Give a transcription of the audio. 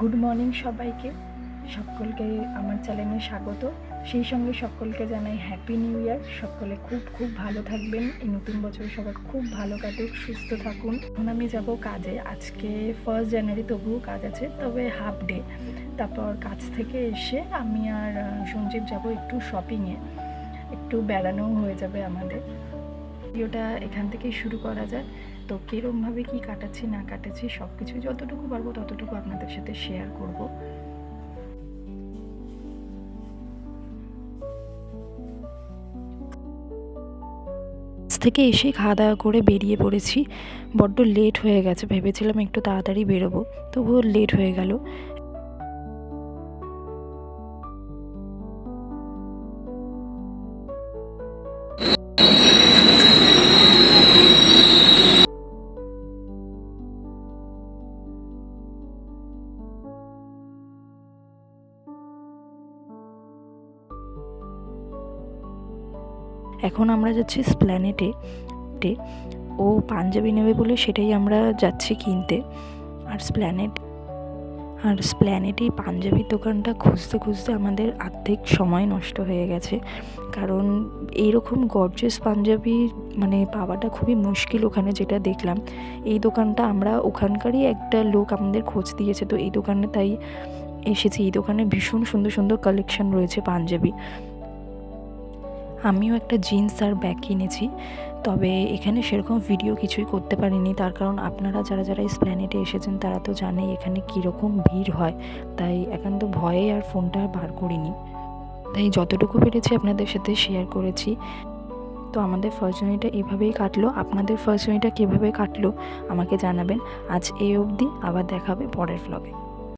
Good morning সবাইকে। সকলকে আমার চ্যানেলে স্বাগত। সেই সঙ্গে সকলকে জানাই হ্যাপি নিউ ইয়ার সকলে খুব খুব ভালো থাকবেন। এই নতুন বছর সবার খুব ভালো কাটুক, সুস্থ থাকুন। এখন আমি যাব কাজে। আজকে ফার্স্ট জানুয়ারি তবুও কাজ আছে, তবে হাফ ডে তারপর কাজ থেকে এসে আমি আর সঞ্জীব যাব একটু শপিংয়ে একটু বেড়ানোও হয়ে যাবে আমাদের। ভিডিওটা এখান থেকেই শুরু করা যায় তো কীরমভাবে কী কাটাচ্ছি, না কাটাচ্ছি সব কিছু যতটুকু পারব ততটুকু আপনাদের সাথে শেয়ার করব। থেকে এসে খাওয়া দাওয়া করে বেরিয়ে পড়েছি। বড্ড লেট হয়ে গেছে, ভেবেছিলাম একটু তাড়াতাড়ি বেরোবো, তবুও লেট হয়ে গেল। এখন আমরা যাচ্ছি স্প্ল্যানেটে ও পাঞ্জাবি নেবে বলে সেটাই আমরা যাচ্ছি কিনতে। আর স্প্ল্যানেট আর স্প্ল্যানেট এই পাঞ্জাবির দোকানটা খুঁজতে খুঁজতে আমাদের আর্ধেক সময় নষ্ট হয়ে গেছে। কারণ এইরকম গর্জেস পাঞ্জাবি মানে পাওয়াটা খুবই মুশকিল ওখানে যেটা দেখলাম। এই দোকানটা আমরা ওখানকারই একটা লোক আমাদের খোঁজ দিয়েছে, তো এই দোকানে তাই এসেছি। এই দোকানে ভীষণ সুন্দর সুন্দর কালেকশন রয়েছে পাঞ্জাবি। আমিও একটা জিন্স আর ব্যাগ কিনেছি, তবে এখানে সেরকম ভিডিও কিছুই করতে পারিনি। তার কারণ আপনারা যারা যারা এই প্ল্যানেটে এসেছেন, তারা তো জানেই এখানে কীরকম ভিড় হয়। তাই একান্ত ভয়ে আর ফোনটা বার করিনি। তাই যতটুকু পেরেছি আপনাদের সাথে শেয়ার করেছি। তো আমাদের ফার্স্ট জার্নিটা এভাবেই কাটলো। আপনাদের ফার্স্ট জার্নিটা কীভাবে কাটলো, আমাকে জানাবেন। আজ এই অবধি, আবার দেখাবে পরের ভ্লগে